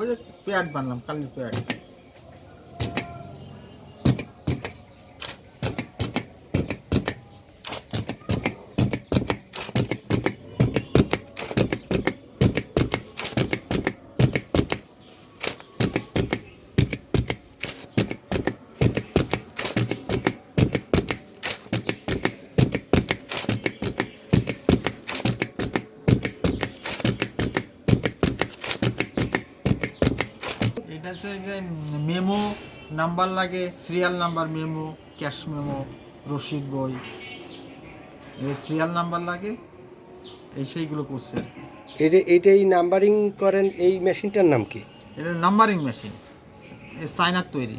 ওই যে প্যাড বানলাম কালির প্যাড এটা হচ্ছে যে মেমো নাম্বার লাগে serial number memo cash memo রসিদ বই। এই সিরিয়াল নাম্বার লাগে এই সেইগুলো করছে। কি। এটা এইটাই নাম্বারিং করেন এই মেশিনটার নাম কি? এটা নাম্বারিং মেশিন এ চায়নার তৈরি।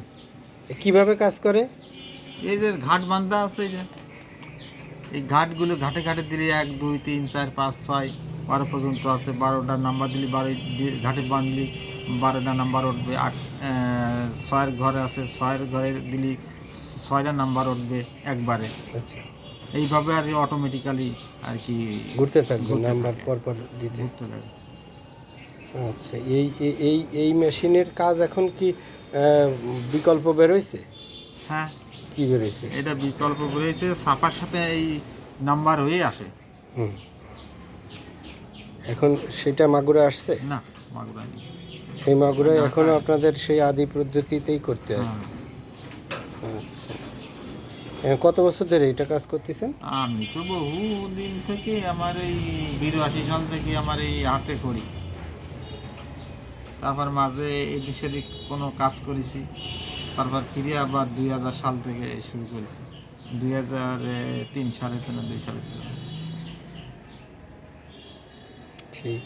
কীভাবে কাজ করে? এই যে ঘাট বান্ধা আছে এই যে এই ঘাটগুলো ঘাটে ঘাটে দিলে এক দুই তিন চার পাঁচ ছয় বারো পর্যন্ত আছে। বারোটা নাম্বার দিলে বারো ঘাটে বাঁধলি বারোটা নাম্বার উঠবে আট ছয়ের ঘরে আছে ছয়ের ঘরে দিলি ছয়টা নাম্বার উঠবে একবারে। আচ্ছা। এইভাবে আর অটোমেটিক্যালি আর কি ঘুরতে থাকবে নাম্বার পর পর দিতে। ঘুরতে থাকে আচ্ছা এই এই- এই মেশিনের কাজ এখন কি বিকল্প বেরোইছে? হ্যাঁ। কি বেরোইছে? এটা বিকল্প রয়েছে ছাপার সাথে এই নাম্বার হয়ে আসে। হুম। এখন সেটা মাগুরা আসছে? না। এই মাগুরায় না, এখনও আপনাদের সেই আদি পদ্ধতিতেই করতে হয়। হ্যাঁ। আচ্ছা। কত বছর ধরে এটা কাজ করতেছেন? আমি তো বহু দিন থেকে আমার এই বিরাশি সাল থেকে আমার এই হাতে করি তারপর মাঝে এদিক সেদিক কোনো কাজ করেছি। তারপর ফিরে আবার দুই হাজার সাল থেকে শুরু করেছি। দুই হাজার তিন সালে তিন দুই সালে ঠিক।